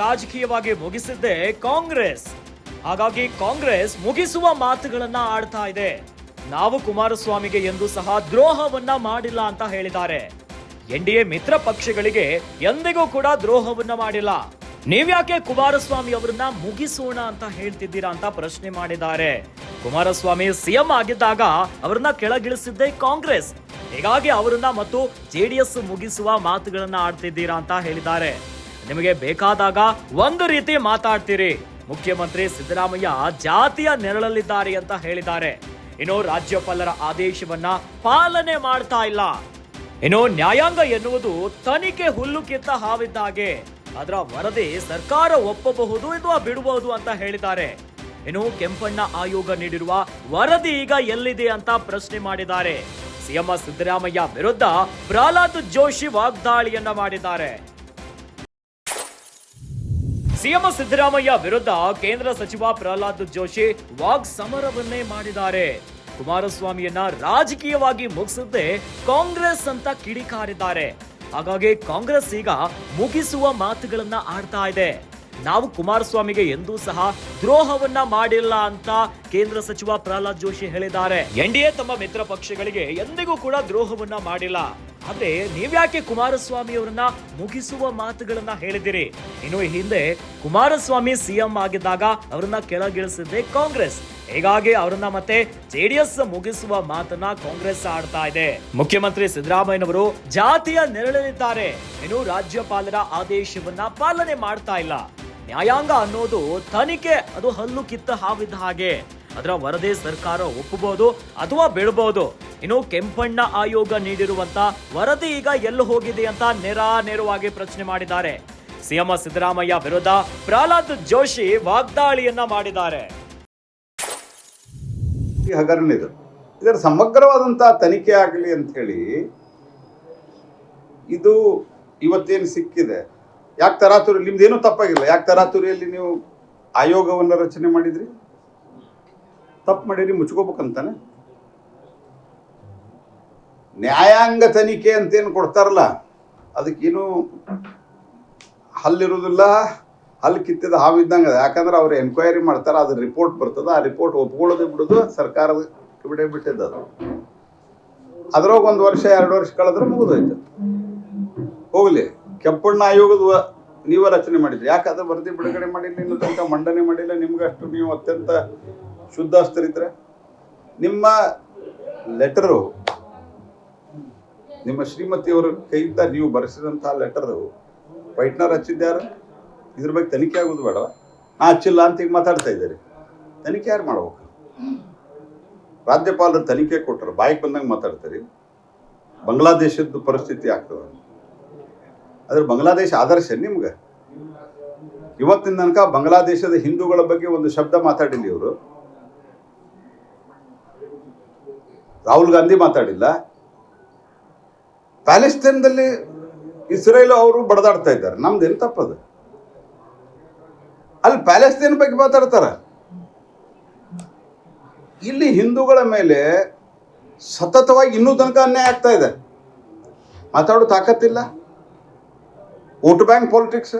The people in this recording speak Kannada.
ರಾಜಕೀಯವಾಗಿ ಮುಗಿಸಿದ್ದೆ ಕಾಂಗ್ರೆಸ್. ಹಾಗಾಗಿ ಕಾಂಗ್ರೆಸ್ ಮುಗಿಸುವ ಮಾತುಗಳನ್ನ ಆಡ್ತಾ ಇದೆ. ನಾವು ಕುಮಾರಸ್ವಾಮಿಗೆ ಎಂದು ಸಹ ದ್ರೋಹವನ್ನ ಮಾಡಿಲ್ಲ ಅಂತ ಹೇಳಿದ್ದಾರೆ. ಎನ್ ಡಿ ಎ ಮಿತ್ರ ಪಕ್ಷಗಳಿಗೆ ಎಂದಿಗೂ ಕೂಡ ದ್ರೋಹವನ್ನ ಮಾಡಿಲ್ಲ. ನೀವ್ಯಾಕೆ ಕುಮಾರಸ್ವಾಮಿ ಅವರನ್ನ ಮುಗಿಸೋಣ ಅಂತ ಹೇಳ್ತಿದ್ದೀರಾ ಅಂತ ಪ್ರಶ್ನೆ ಮಾಡಿದ್ದಾರೆ. ಕುಮಾರಸ್ವಾಮಿ ಸಿಎಂ ಆಗಿದ್ದಾಗ ಅವರನ್ನ ಕೆಳಗಿಳಿಸಿದ್ದೆ ಕಾಂಗ್ರೆಸ್. ಹೀಗಾಗಿ ಅವರನ್ನ ಮತ್ತು ಜೆಡಿಎಸ್ ಮುಗಿಸುವ ಮಾತುಗಳನ್ನ ಆಡ್ತಿದ್ದೀರಾ ಅಂತ ಹೇಳಿದ್ದಾರೆ. ನಿಮಗೆ ಬೇಕಾದಾಗ ಒಂದು ರೀತಿ ಮಾತಾಡ್ತೀರಿ. ಮುಖ್ಯಮಂತ್ರಿ ಸಿದ್ದರಾಮಯ್ಯ ಜಾತಿಯ ನೆರಳಲ್ಲಿದ್ದಾರೆ ಅಂತ ಹೇಳಿದ್ದಾರೆ. ಇನ್ನು ರಾಜ್ಯಪಾಲರ ಆದೇಶವನ್ನ ಪಾಲನೆ ಮಾಡ್ತಾ ಇಲ್ಲ. ಇನ್ನು ನ್ಯಾಯಾಂಗ ಎನ್ನುವುದು ತನಿಖೆ ಹುಲ್ಲುಕ್ಕಿಂತ ಹಾವಿದ್ದಾಗೆ. ಅದರ ವರದಿ ಸರ್ಕಾರ ಒಪ್ಪಬಹುದು ಅಥವಾ ಬಿಡಬಹುದು ಅಂತ ಹೇಳಿದ್ದಾರೆ. ಇನ್ನು ಕೆಂಪಣ್ಣ ಆಯೋಗ ನೀಡಿರುವ ವರದಿ ಈಗ ಎಲ್ಲಿದೆ ಅಂತ ಪ್ರಶ್ನೆ ಮಾಡಿದ್ದಾರೆ. ಸಿಎಂ ಸಿದ್ದರಾಮಯ್ಯ ವಿರುದ್ಧ ಪ್ರಹ್ಲಾದ್ ಜೋಶಿ ವಾಗ್ದಾಳಿಯನ್ನ ಮಾಡಿದ್ದಾರೆ. ಸಿಎಂ ಸಿದ್ದರಾಮಯ್ಯ ವಿರುದ್ಧ ಕೇಂದ್ರ ಸಚಿವ ಪ್ರಹ್ಲಾದ್ ಜೋಶಿ ವಾಗ್ ಸಮರವನ್ನೇ ಮಾಡಿದ್ದಾರೆ. ಕುಮಾರಸ್ವಾಮಿಯನ್ನ ರಾಜಕೀಯವಾಗಿ ಮುಗಿಸುತ್ತೆ ಕಾಂಗ್ರೆಸ್ ಅಂತ ಕಿಡಿಕಾರಿದ್ದಾರೆ. ಹಾಗಾಗಿ ಕಾಂಗ್ರೆಸ್ ಈಗ ಮುಗಿಸುವ ಮಾತುಗಳನ್ನ ಆಡ್ತಾ ಇದೆ. ನಾವು ಕುಮಾರಸ್ವಾಮಿಗೆ ಎಂದೂ ಸಹ ದ್ರೋಹವನ್ನ ಮಾಡಿಲ್ಲ ಅಂತ ಕೇಂದ್ರ ಸಚಿವ ಪ್ರಹ್ಲಾದ್ ಜೋಶಿ ಹೇಳಿದ್ದಾರೆ. ಎನ್ಡಿಎ ತಮ್ಮ ಮಿತ್ರ ಪಕ್ಷಗಳಿಗೆ ಎಂದಿಗೂ ಕೂಡ ದ್ರೋಹವನ್ನ ಮಾಡಿಲ್ಲ. ಆದ್ರೆ ನೀವ್ಯಾಕೆ ಕುಮಾರಸ್ವಾಮಿ ಅವರನ್ನ ಮುಗಿಸುವ ಮಾತುಗಳನ್ನ ಹೇಳಿದಿರಿ ಇನ್ನು ಈ ಹಿಂದೆ ಕುಮಾರಸ್ವಾಮಿ ಸಿಎಂ ಆಗಿದ್ದಾಗ ಅವರನ್ನ ಕೆಳಗಿಳಿಸಿದ್ದೆ ಕಾಂಗ್ರೆಸ್. ಹೀಗಾಗಿ ಅವರನ್ನ ಮತ್ತೆ ಜೆಡಿಎಸ್ ಮುಗಿಸುವ ಮಾತನ್ನ ಕಾಂಗ್ರೆಸ್ ಆಡ್ತಾ ಇದೆ. ಮುಖ್ಯಮಂತ್ರಿ ಸಿದ್ದರಾಮಯ್ಯನವರು ಜಾತಿಯ ನೆರಳಲಿದ್ದಾರೆ ಇನ್ನು ರಾಜ್ಯಪಾಲರ ಆದೇಶವನ್ನ ಪಾಲನೆ ಮಾಡ್ತಾ ಇಲ್ಲ. ನ್ಯಾಯಾಂಗ ಅನ್ನೋದು ತನಿಖೆ, ಅದು ಹಲ್ಲು ಕಿತ್ತ ಹಾವಿದ್ದ ಹಾಗೆ. ಅದರ ವರದಿ ಸರ್ಕಾರ ಒಪ್ಪಬಹುದು ಅಥವಾ ಬೀಳಬಹುದು. ಇನ್ನು ಕೆಂಪಣ್ಣ ಆಯೋಗ ನೀಡಿರುವಂತ ವರದಿ ಈಗ ಎಲ್ಲಿ ಹೋಗಿದೆ ಅಂತ ನೇರ ನೇರವಾಗಿ ಪ್ರಶ್ನೆ ಮಾಡಿದ್ದಾರೆ. ಸಿಎಂ ಸಿದ್ದರಾಮಯ್ಯ ವಿರುದ್ಧ ಪ್ರಹ್ಲಾದ್ ಜೋಶಿ ವಾಗ್ದಾಳಿಯನ್ನ ಮಾಡಿದ್ದಾರೆ. ಈ ಹಗರಣ ಇದು. ಇದರ ಸಮಗ್ರವಾದಂಥ ತನಿಖೆ ಆಗಲಿ ಅಂತ ಹೇಳಿ ಇದು ಇವತ್ತೇನು ಸಿಕ್ಕಿದೆ? ಯಾಕೆ ತರಾತುರಿ, ನಿಮ್ದೇನೂ ತಪ್ಪಾಗಿಲ್ಲ. ಯಾಕೆ ತರಾತುರಿಯಲ್ಲಿ ನೀವು ಆಯೋಗವನ್ನು ರಚನೆ ಮಾಡಿದ್ರಿ? ತಪ್ಪು ಮಾಡಿರಿ ಮುಚ್ಕೋಬೇಕಂತಾನೆ? ನ್ಯಾಯಾಂಗ ತನಿಖೆ ಅಂತೇನು ಕೊಡ್ತಾರಲ್ಲ, ಅದಕ್ಕೇನು ಹಲ್ಲಿರೋದಿಲ್ಲ ಹಲ್ಲು ಕಿತ್ತಿದ ಹಾವಿದ್ದಂಗೆ ಯಾಕಂದ್ರೆ ಅವ್ರು ಎನ್ಕ್ವೈರಿ ಮಾಡ್ತಾರೆ ಅದ್ರ ರಿಪೋರ್ಟ್ ಬರ್ತದೆ, ಆ ರಿಪೋರ್ಟ್ ಒಪ್ಕೊಳ್ಳೋದು ಬಿಡೋದು ಸರ್ಕಾರದ ಬಿಡೇ ಬಿಟ್ಟಿದ್ದು ಅದು. ಒಂದ್ ಒಂದು ವರ್ಷ, ಎರಡು ವರ್ಷ ಕಳೆದ್ರೆ ಮುಗಿದೋಯ್ತು. ಹೋಗ್ಲಿ, ಕೆಂಪಣ್ಣ ಆಯೋಗದ ನೀವೇ ರಚನೆ ಮಾಡಿದ್ರಿ. ಯಾಕಂದ್ರೆ ವರದಿ ಬಿಡುಗಡೆ ಮಾಡಿಲ್ಲ, ಇನ್ನು ತನಕ ಮಂಡನೆ ಮಾಡಿಲ್ಲ ನಿಮ್ಗೆ ಅಷ್ಟು ನೀವು ಅತ್ಯಂತ ಶುದ್ಧಾಸ್ತರಿದ್ರೆ ನಿಮ್ಮ ಲೆಟರು, ನಿಮ್ಮ ಶ್ರೀಮತಿಯವರ ಕೈಯಿಂದ ನೀವು ಬರೆಸಿದಂತಹ ಲೆಟರು ವೈಟ್ನರ್ ಹಚ್ಚಿದ್ಯಾರು? ಇದ್ರ ಬಗ್ಗೆ ತನಿಖೆ ಆಗೋದು ಬೇಡ ನಾ ಹಚ್ಚಿಲ್ಲ ಅಂತ ಈಗ ಮಾತಾಡ್ತಾ ಇದ್ದಾರೆ. ತನಿಖೆ ಯಾರು ಮಾಡ್ಬೇಕು? ರಾಜ್ಯಪಾಲರು ತನಿಖೆ ಕೊಟ್ಟರು, ಬಾಯಿಗೆ ಬಂದಂಗೆ ಮಾತಾಡ್ತಾರೆ. ಬಾಂಗ್ಲಾದೇಶದ ಪರಿಸ್ಥಿತಿ ಆಗ್ತದೆ. ಆದ್ರೆ ಬಾಂಗ್ಲಾದೇಶ ಆದರ್ಶ ನಿಮ್ಗೆ? ಇವತ್ತಿನ ತನಕ ಬಾಂಗ್ಲಾದೇಶದ ಹಿಂದೂಗಳ ಬಗ್ಗೆ ಒಂದು ಶಬ್ದ ಮಾತಾಡಿಲ್ಲ ಇವರು. ರಾಹುಲ್ ಗಾಂಧಿ ಮಾತಾಡಿಲ್ಲ. ಪ್ಯಾಲೆಸ್ತೇನ್ದಲ್ಲಿ ಇಸ್ರೇಲ್ ಅವರು ಬಡದಾಡ್ತಾ ಇದ್ದಾರೆ. ನಮ್ದು ಏನು ತಪ್ಪದು? ಅಲ್ಲಿ ಪ್ಯಾಲೆಸ್ತೇನ್ ಬಗ್ಗೆ ಮಾತಾಡ್ತಾರ? ಇಲ್ಲಿ ಹಿಂದೂಗಳ ಮೇಲೆ ಸತತವಾಗಿ ಇನ್ನೂ ತನಕ ಅನ್ಯಾಯ ಆಗ್ತಾ ಇದೆ. ಮಾತಾಡೋ ತಾಕತ್ತಿಲ್ಲ. Vote bank politics